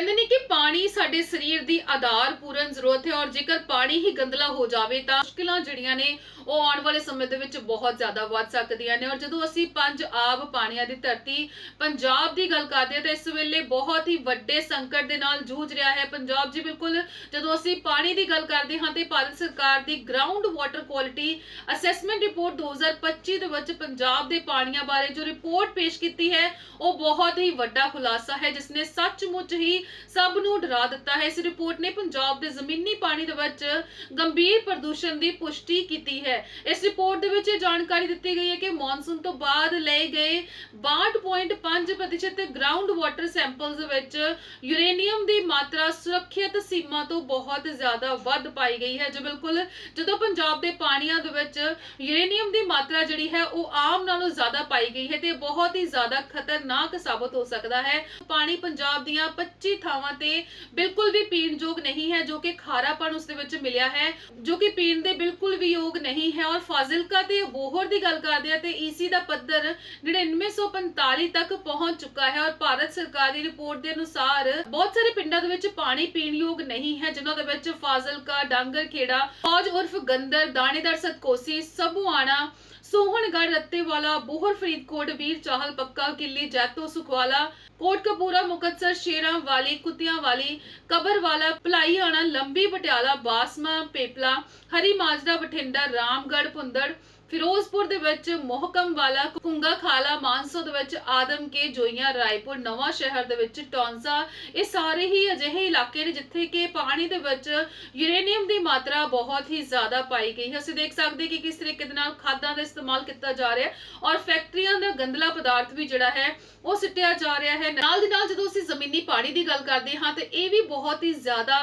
ਕਹਿੰਦੇ ਨੇ ਕਿ ਪਾਣੀ ਸਾਡੇ ਸਰੀਰ ਦੀ ਆਧਾਰ ਪੂਰਨ ਜ਼ਰੂਰਤ ਹੈ ਔਰ ਜੇਕਰ ਪਾਣੀ ਹੀ ਗੰਦਲਾ ਹੋ ਜਾਵੇ ਤਾਂ ਮੁਸ਼ਕਿਲਾਂ ਜਿਹੜੀਆਂ ਨੇ ਉਹ ਆਉਣ ਵਾਲੇ ਸਮੇਂ ਦੇ ਵਿੱਚ ਬਹੁਤ ਜ਼ਿਆਦਾ ਵੱਧ ਸਕਦੀਆਂ ਨੇ। ਔਰ ਜਦੋਂ ਅਸੀਂ ਪੰਜ ਆਬ ਪਾਣੀਆਂ ਦੀ ਧਰਤੀ ਪੰਜਾਬ ਦੀ ਗੱਲ ਕਰਦੇ ਹਾਂ ਤਾਂ ਇਸ ਵੇਲੇ ਬਹੁਤ ਹੀ ਵੱਡੇ ਸੰਕਟ ਦੇ ਨਾਲ ਜੂਝ ਰਿਹਾ ਹੈ। ਪੰਜਾਬ ਜੀ ਬਿਲਕੁਲ ਜਦੋਂ ਅਸੀਂ ਪਾਣੀ ਦੀ ਗੱਲ ਕਰਦੇ ਹਾਂ ਤੇ ਭਾਰਤ ਸਰਕਾਰ ਦੀ ground water quality assessment report 2025 ਦੇ ਵਿੱਚ ਪੰਜਾਬ ਦੇ ਪਾਣੀਆਂ ਬਾਰੇ ਜੋ ਰਿਪੋਰਟ ਪੇਸ਼ ਕੀਤੀ ਹੈ, ਉਹ ਬਹੁਤ ਹੀ ਵੱਡਾ ਖੁਲਾਸਾ ਹੈ, ਜਿਸ ਨੇ ਸੱਚਮੁੱਚ ਹੀ ਸਭ ਨੂੰ ਡਰਾ ਦਿੱਤਾ ਹੈ। ਇਸ ਰਿਪੋਰਟ ਨੇ ਪੰਜਾਬ ਦੇ ਜ਼ਮੀਨੀ ਪਾਣੀ ਦੇ ਵਿੱਚ ਗੰਭੀਰ ਪ੍ਰਦੂਸ਼ਣ ਦੀ ਪੁਸ਼ਟੀ ਕੀਤੀ ਹੈ। ਇਸ ਰਿਪੋਰਟ ਦੇ ਵਿੱਚ ਇਹ ਜਾਣਕਾਰੀ ਦਿੱਤੀ ਗਈ ਹੈ ਕਿ ਮੌਨਸੂਨ ਤੋਂ ਬਾਅਦ ਲਏ ਗਏ 62.5% ਗਰਾਊਂਡ ਵਾਟਰ ਸੈਂਪਲਸ ਦੇ ਵਿੱਚ ਯੂਰੇਨੀਅਮ ਦੀ ਮਾਤਰਾ ਸੁਰੱਖਿਅਤ ਸੀਮਾ ਤੋਂ ਬਹੁਤ ਜ਼ਿਆਦਾ ਵੱਧ ਪਾਈ ਗਈ ਹੈ। ਜੋ ਬਿਲਕੁਲ ਜਦੋਂ ਪੰਜਾਬ ਦੇ ਪਾਣੀਆਂ ਦੇ ਵਿੱਚ ਯੂਰੇਨੀਅਮ ਦੀ ਮਾਤਰਾ ਜਿਹੜੀ ਹੈ, ਉਹ ਆਮ ਨਾਲੋਂ ਜ਼ਿਆਦਾ ਪਾਈ ਗਈ ਹੈ ਤੇ ਬਹੁਤ ਹੀ ਜ਼ਿਆਦਾ ਖਤਰਨਾਕ ਸਾਬਤ ਹੋ ਸਕਦਾ ਹੈ। ਪਾਣੀ ਪੰਜਾਬ ਦੀਆਂ 25 ਥਾਵਾਂ ਤੇ ਬਿਲਕੁਲ ਵੀ ਪੀਣ ਯੋਗ ਨਹੀਂ ਹੈ, ਜੋ ਕਿ ਖਾਰਾਪਣ ਉਸ ਦੇ ਵਿੱਚ ਮਿਲਿਆ ਹੈ, ਜੋ ਕਿ ਪੀਣ ਦੇ ਬਿਲਕੁਲ ਵੀ ਯੋਗ ਨਹੀਂ ਹੈ। ਔਰ ਫਾਜ਼ਿਲਕਾ ਤੇ ਬੋਹਰ ਦੀ ਗੱਲ ਕਰਦੇ ਆ ਤੇ ਈਸੀ ਦਾ ਪੱਧਰ 9945 ਤੱਕ ਪਹੁੰਚ ਚੁੱਕਾ ਹੈ ਔਰ ਭਾਰਤ ਸਰਕਾਰ ਦੀ ਰਿਪੋਰਟ ਦੇ ਅਨੁਸਾਰ ਬਹੁਤ ਸਾਰੇ ਪਿੰਡਾਂ ਦੇ ਵਿੱਚ ਪਾਣੀ ਪੀਣ ਯੋਗ ਨਹੀਂ ਹੈ, ਜਿਨ੍ਹਾਂ ਦੇ ਵਿੱਚ ਫਾਜ਼ਿਲਕਾ ਡਾਂਗਰ ਖੇੜਾ ਫੌਜ ਉਰਫ ਗੰਦਰ, ਦਾਣੇਦਾਰ ਸਤਕੋਸੀ ਸਬੂਆਣਾ ਸੋਹਣਗੜ੍ਹ ਰੱਤੇਵਾਲਾ ਬੋਹਰ ਫਰੀਦਕੋਟ ਵੀਰ ਚਾਹਲ ਪੱਕਾ ਕਿੱਲੀ ਜੈਤੋ ਸੁਖਵਾਲਾ, ਕੋਟਕਪੂਰਾ ਮੁਕਤਸਰ ਸ਼ੇਰਾਂ ਵਾਲੀ, ਕੁੱਤਿਆਂ ਵਾਲੀ ਕਬਰਵਾਲਾ ਭਲਾਈਆਣਾ, ਲੰਬੀ ਪਟਿਆਲਾ, ਬਾਸਮਾ, ਪੇਪਲਾ, ਹਰੀ ਮਾਜਰਾ, ਬਠਿੰਡਾ, ਰਾਮਗੜ੍ਹ ਪੁੰਦੜ ਫਿਰੋਜ਼ਪੁਰ ਦੇ ਵਿੱਚ ਮੋਹਕਮ ਵਾਲਾ ਕੁੰਗਾ ਖਾਲਾ ਮਾਨਸੋ ਦੇ ਵਿੱਚ ਆਦਮ ਕੇ ਜੋਈਆਂ ਰਾਏਪੁਰ, ਨਵਾਂ ਸ਼ਹਿਰ ਦੇ ਵਿੱਚ ਟੌਂਸਾ। ਇਹ ਸਾਰੇ ਹੀ ਅਜਿਹੇ ਇਲਾਕੇ ਨੇ ਜਿੱਥੇ ਕਿ ਪਾਣੀ ਦੇ ਵਿੱਚ ਯੂਰੇਨੀਅਮ ਦੀ ਮਾਤਰਾ ਬਹੁਤ ਹੀ ਜ਼ਿਆਦਾ ਪਾਈ ਗਈ ਹੈ। ਅਸੀਂ ਦੇਖ ਸਕਦੇ ਕਿ ਕਿਸ ਤਰੀਕੇ ਦੇ ਨਾਲ ਖਾਦਾਂ ਦਾ ਇਸਤੇਮਾਲ ਕੀਤਾ ਜਾ ਰਿਹਾ ਹੈ ਔਰ ਫੈਕਟਰੀਆਂ ਦਾ ਗੰਦਲਾ ਪਦਾਰਥ ਵੀ ਜਿਹੜਾ ਹੈ ਉਹ ਸਿੱਟਿਆ ਜਾ ਰਿਹਾ ਹੈ। ਨਾਲ ਦੀ ਨਾਲ ਜਦੋਂ ਅਸੀਂ ਜ਼ਮੀਨੀ ਪਾਣੀ ਦੀ ਗੱਲ ਕਰਦੇ ਹਾਂ ਤੇ ਇਹ ਵੀ ਬਹੁਤ ਹੀ ਜ਼ਿਆਦਾ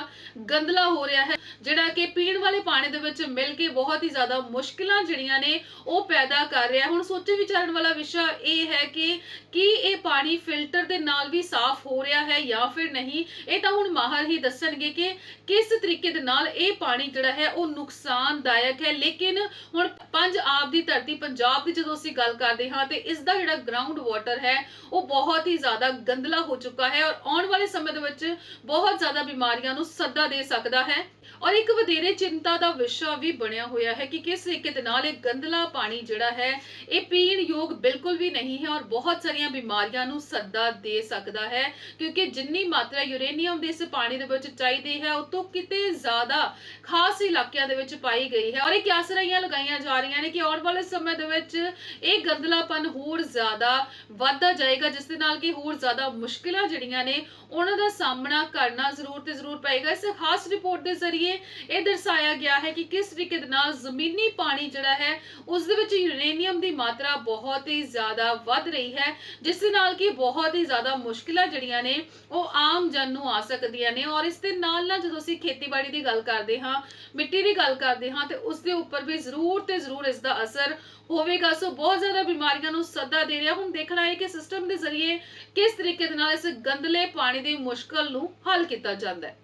ਗੰਦਲਾ ਹੋ ਰਿਹਾ ਹੈ, ਜਿਹੜਾ ਕਿ ਪੀਣ ਵਾਲੇ ਪਾਣੀ ਦੇ ਵਿੱਚ ਮਿਲ ਕੇ ਬਹੁਤ ਹੀ ਜ਼ਿਆਦਾ ਮੁਸ਼ਕਿਲਾਂ ਜਿਹੜੀਆਂ ਨੇ ਉਹ ਪੈਦਾ ਕਰ ਰਿਹਾ ਹੁਣ ਸੋਚੇ ਵਿਚਾਰਨ ਵਾਲਾ ਵਿਸ਼ਾ ਇਹ ਹੈ ਕਿ ਕੀ ਇਹ ਪਾਣੀ ਫਿਲਟਰ ਦੇ ਨਾਲ ਵੀ ਸਾਫ਼ ਹੋ ਰਿਹਾ ਹੈ ਜਾਂ ਫਿਰ ਨਹੀਂ? ਇਹ ਤਾਂ ਹੁਣ ਮਾਹਰ ਹੀ ਦੱਸਣਗੇ ਕਿ ਕਿਸ ਤਰੀਕੇ ਦੇ ਨਾਲ ਇਹ ਪਾਣੀ ਜਿਹੜਾ ਹੈ ਉਹ ਨੁਕਸਾਨਦਾਇਕ ਹੈ। ਲੇਕਿਨ ਹੁਣ ਪੰਜ ਆਬ ਦੀ ਧਰਤੀ, ਪੰਜਾਬ ਦੀ ਜਦੋਂ ਅਸੀਂ ਗੱਲ ਕਰਦੇ ਹਾਂ ਤੇ ਇਸ ਦਾ ਜਿਹੜਾ ਗਰਾਊਂਡ ਵਾਟਰ ਹੈ ਉਹ ਬਹੁਤ ਹੀ ਜ਼ਿਆਦਾ ਗੰਦਲਾ ਹੋ ਚੁੱਕਾ ਹੈ ਔਰ ਆਉਣ ਵਾਲੇ ਸਮੇਂ ਦੇ ਵਿੱਚ ਬਹੁਤ ਜ਼ਿਆਦਾ ਬਿਮਾਰੀਆਂ ਨੂੰ ਸੱਦਾ ਦੇ ਸਕਦਾ ਹੈ। ਔਰ ਇੱਕ ਵਧੇਰੇ ਚਿੰਤਾ ਦਾ ਵਿਸ਼ਾ ਵੀ ਬਣਿਆ ਹੋਇਆ ਹੈ ਕਿ ਕਿਸ ਤਰੀਕੇ ਦੇ ਨਾਲ ਇਹ ਗੰਦਲਾ ਪਾਣੀ ਜਿਹੜਾ ਹੈ, ਇਹ ਪੀਣ ਯੋਗ ਬਿਲਕੁਲ ਵੀ ਨਹੀਂ ਹੈ ਔਰ ਬਹੁਤ ਸਾਰੀਆਂ ਬਿਮਾਰੀਆਂ ਨੂੰ ਸੱਦਾ ਦੇ ਸਕਦਾ ਹੈ ਕਿਉਂਕਿ ਜਿੰਨੀ ਮਾਤਰਾ ਯੂਰੇਨੀਅਮ ਦੇ ਇਸ ਪਾਣੀ ਦੇ ਵਿੱਚ ਚਾਹੀਦੀ ਹੈ, ਉਹ ਤੋਂ ਕਿਤੇ ਜ਼ਿਆਦਾ ਖਾਸ ਇਲਾਕਿਆਂ ਦੇ ਵਿੱਚ ਪਾਈ ਗਈ ਹੈ। ਔਰ ਇਹ ਕਿਆਸਰਾਈਆਂ ਲਗਾਈਆਂ ਜਾ ਰਹੀਆਂ ਨੇ ਕਿ ਆਉਣ ਵਾਲੇ ਸਮੇਂ ਦੇ ਵਿੱਚ ਇਹ ਗੰਦਲਾਪਨ ਹੋਰ ਜ਼ਿਆਦਾ ਵੱਧਦਾ ਜਾਏਗਾ, ਜਿਸ ਦੇ ਨਾਲ ਕਿ ਹੋਰ ਜ਼ਿਆਦਾ ਮੁਸ਼ਕਿਲਾਂ ਜਿਹੜੀਆਂ ਨੇ, ਉਹਨਾਂ ਦਾ ਸਾਹਮਣਾ ਕਰਨਾ ਜ਼ਰੂਰ ਤੇ ਜ਼ਰੂਰ ਪਏਗਾ। ਇਸ ਖਾਸ ਰਿਪੋਰਟ ਦੇ ਜ਼ਰੀਏ ਜ਼ਰੀਏ ਇਹ ਦਰਸਾਇਆ ਗਿਆ ਹੈ ਕਿ ਕਿਸ ਤਰੀਕੇ ਦੇ ਨਾਲ ਜ਼ਮੀਨੀ ਪਾਣੀ ਜਿਹੜਾ ਹੈ, ਉਸ ਦੇ ਵਿੱਚ ਯੂਰੇਨੀਅਮ ਦੀ ਮਾਤਰਾ ਬਹੁਤ ਹੀ ਜ਼ਿਆਦਾ ਵੱਧ ਰਹੀ ਹੈ, ਜਿਸ ਦੇ ਨਾਲ ਕਿ ਬਹੁਤ ਹੀ ਜ਼ਿਆਦਾ ਮੁਸ਼ਕਿਲਾਂ ਜਿਹੜੀਆਂ ਨੇ, ਉਹ ਆਮ ਜਨ ਨੂੰ ਆ ਸਕਦੀਆਂ ਨੇ। ਔਰ ਇਸ ਦੇ ਨਾਲ ਨਾਲ ਜਦੋਂ ਅਸੀਂ ਖੇਤੀਬਾੜੀ ਦੀ ਗੱਲ ਕਰਦੇ ਹਾਂ, ਮਿੱਟੀ ਦੀ ਗੱਲ ਕਰਦੇ ਹਾਂ, ਤੇ ਉਸ ਦੇ ਉੱਪਰ ਵੀ ਜ਼ਰੂਰ ਤੇ ਜ਼ਰੂਰ ਇਸ ਦਾ ਅਸਰ ਹੋਵੇਗਾ। ਸੋ ਬਹੁਤ ਜ਼ਿਆਦਾ ਬਿਮਾਰੀਆਂ ਨੂੰ ਸੱਦਾ ਦੇ ਰਿਹਾ। ਹੁਣ ਦੇਖਣਾ ਹੈ ਕਿ ਸਿਸਟਮ ਦੇ ਜ਼ਰੀਏ ਕਿਸ ਤਰੀਕੇ ਦੇ ਨਾਲ ਇਸ ਗੰਦਲੇ ਪਾਣੀ ਦੀ ਮੁਸ਼ਕਲ ਨੂੰ ਹੱਲ ਕੀਤਾ ਜਾਂਦਾ ਹੈ।